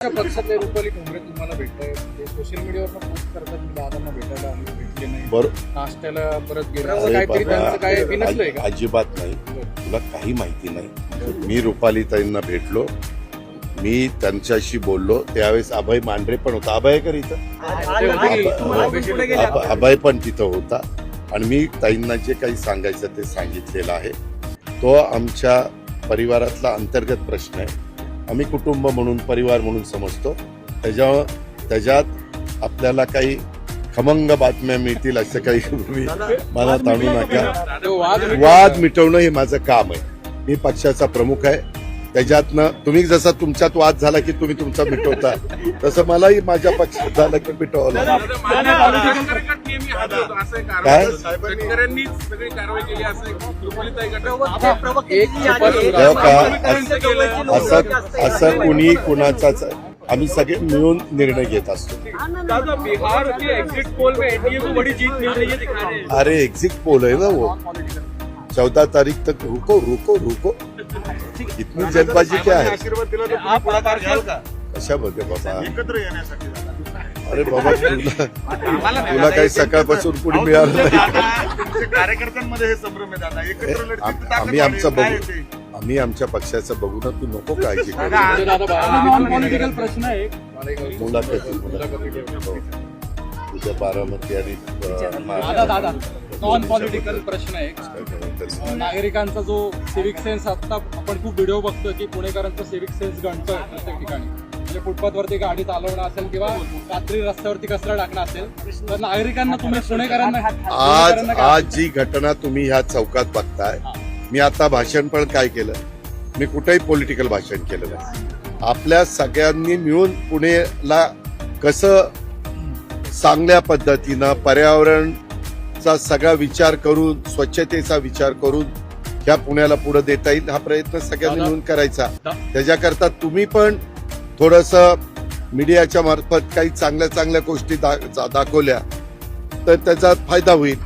तुमच्या पक्षातले रुपाली ठोंबरे तुम्हाला भेटताय. ते सोशल मीडियावर पोस्ट करतात की दादांना भेटायला आम्ही भेटले नाही. बरोबर नाश्त्याला परत गेलं. असं अरे काहीतरी त्यांचं काय बाबा, बिनसलंय का? अजिबात नाही. तुला काही माहिती नाही. मी रुपालीताईंना भेटलो. मी त्यांच्याशी बोललो. त्यावेळेस अभय मांढरे पण होता. अभय कर इथं ते होते की तुम्हाला भेटले अभ- अभय पण तिथं होता. आणि मी ताईंना जे काही सांगायचं ते सांगितलेलं आहे. तो आमच्या परिवारातला अंतर्गत प्रश्न आहे. आम्ही कुटुंब म्हणून परिवार म्हणून समजतो. त्याच्या त्याच्यात आपल्याला काही खमंग बातम्या मिळतील असं काही तुम्ही मला ताणू नका. वाद मिटवणं हे माझं काम आहे. मी पक्षाचा प्रमुख आहे. त्याच्यातनं तुम्ही जसा तुमच्यात वाद झाला की तुम्ही तुमचा मिटवता तसं मलाही माझ्या पक्षात झालं की मिटवावं लागेल. असं असं कुणी कुणाचाच आम्ही सगळे मिळून निर्णय घेत असतो. दादा बिहार के एग्जिट पोल में एनडीए को बड़ी जीत मिल रही है दिखा रहे हैं अरे एग्जिट पोल है ना वो. चौदह तारीख तक रुको रुको रुको. इतनी जल्दबाजी क्या है कशामध्ये बाबा? एकत्र येण्यासाठी अरे बाबा तुला तुला काही सकाळपासून कुणी मिळालं नाही. कार्यकर्त्यांमध्ये हे आम्ही आमचं बघू? आम्ही आमच्या पक्षाचं बघू ना तू नको काळजी करू. दादा बाळा- पॉलिटिकल प्रश्न आहे. मुलाखती मुलाखती. हो. उद्या बारामती आणि नॉन पॉलिटिकल प्रश्न आहे. नागरिकांचा जो सिविक सेन्स आता आपण खूप व्हिडिओ बघतोय की पुणेकरांचा सिविक सेन्स गणतोय प्रत्येक ठिकाणी. म्हणजे फुटपाथवरती गाडी चालवणं असेल किंवा रात्री रस्त्यावरती कचरा टाकणं असेल तर नागरिकांना तुम्ही पुणेकरांना आज आज जी घटना तुम्ही ह्या चौकात बघताय मी आता भाषण पण काय केलं? मी कुठेही पॉलिटिकल भाषण केलं नाही. आपल्या सगळ्यांनी मिळून पुणेला कसं चांगल्या पद्धतीनं पर्यावरणचा सगळा विचार करून स्वच्छतेचा विचार करून ह्या पुण्याला पुढे देता येईल हा प्रयत्न सगळ्यांनी मिळून करायचा. त्याच्याकरता तुम्ही पण थोडस मीडियाच्या मार्फत काही चांगल्या चांगल्या गोष्टी दाखवल्या तर त्याचा फायदा होईल.